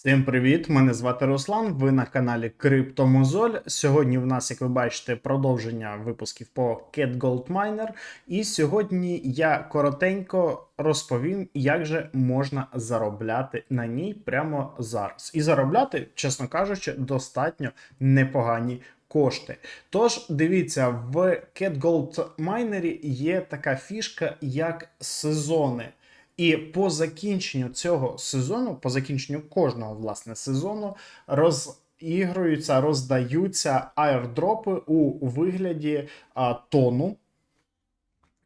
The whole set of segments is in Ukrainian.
Всім привіт! Мене звати Руслан. Ви на каналі Криптомозоль. Сьогодні в нас, як ви бачите, продовження випусків по Cat Gold Miner. І сьогодні я коротенько розповім, як же можна заробляти на ній прямо зараз. І заробляти, чесно кажучи, достатньо непогані кошти. Тож, дивіться, в Cat Gold Miner є така фішка, як сезони. І по закінченню цього сезону, по закінченню кожного власне сезону, розігруються, роздаються аірдропи у вигляді а, тону,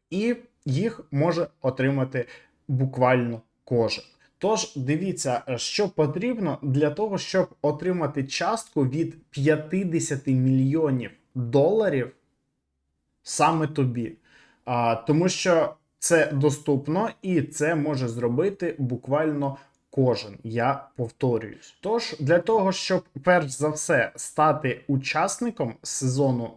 і їх може отримати буквально кожен. Тож дивіться, що потрібно для того, щоб отримати частку від 50 мільйонів доларів саме тобі. А, Тому що це доступно і це може зробити буквально кожен. Я повторююсь. Тож, для того, щоб перш за все стати учасником сезону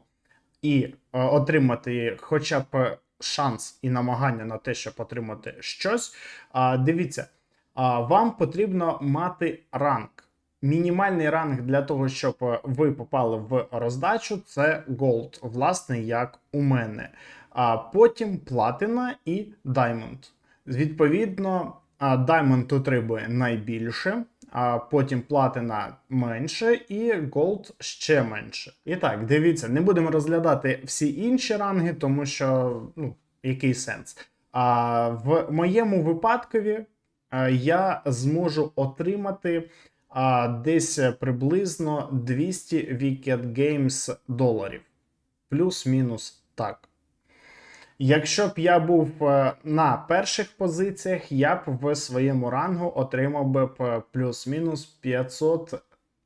і е, отримати хоча б шанс і намагання на те, щоб отримати щось, а, дивіться, а, вам потрібно мати ранг. Мінімальний ранг для того, щоб е, ви попали в роздачу, це Gold, власне, як у мене. А потім Platina і Diamond. Відповідно, Diamond отримує найбільше, а потім Platina менше, і Gold ще менше. І так, дивіться, не будемо розглядати всі інші ранги, тому що ну, який сенс. А в моєму випадкові я зможу отримати а, десь приблизно 200 Wicked Games доларів. Плюс-мінус так. Якщо б я був е, на перших позиціях, я б в своєму рангу отримав би плюс-мінус 500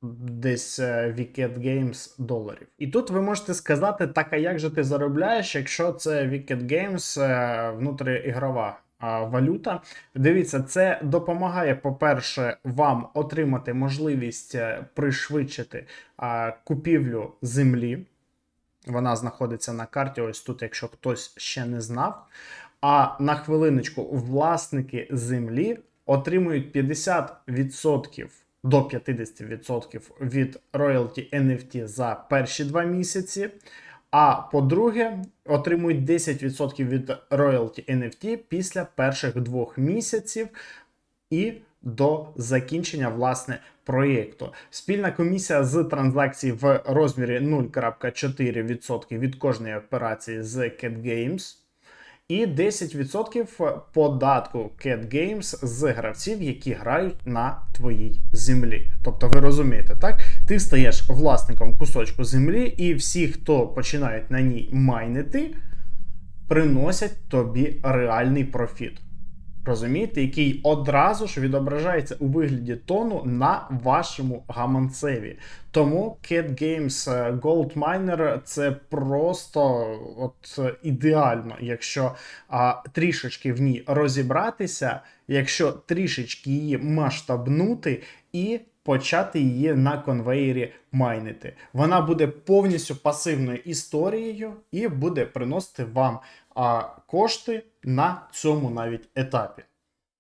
десь е, Wicked Games доларів. І тут ви можете сказати, так а як же ти заробляєш, якщо це Wicked Games е, внутріігрова валюта. Дивіться, це допомагає, по-перше, вам отримати можливість пришвидшити купівлю землі. Вона знаходиться на карті. Ось тут, якщо хтось ще не знав. А на хвилиночку, власники землі отримують 50% до 50% від роялті NFT за перші два місяці. А по-друге, отримують 10% від роялті NFT після перших двох місяців і до закінчення власне проєкту. Спільна комісія з транзакцій в розмірі 0,4% від кожної операції з Cat Games. І 10% податку Cat Games з гравців, які грають на твоїй землі. Тобто, ви розумієте, так? Ти стаєш власником кусочку землі, і всі, хто починають на ній майнити, приносять тобі реальний профіт. Розумієте, який одразу ж відображається у вигляді тону на вашому гаманцеві. Тому Cat Games е, Gold Miner це просто от ідеально, якщо а, трішечки в ній розібратися, якщо трішечки її масштабнути і почати її на конвейері майнити. Вона буде повністю пасивною історією і буде приносити вам а, кошти на цьому навіть етапі.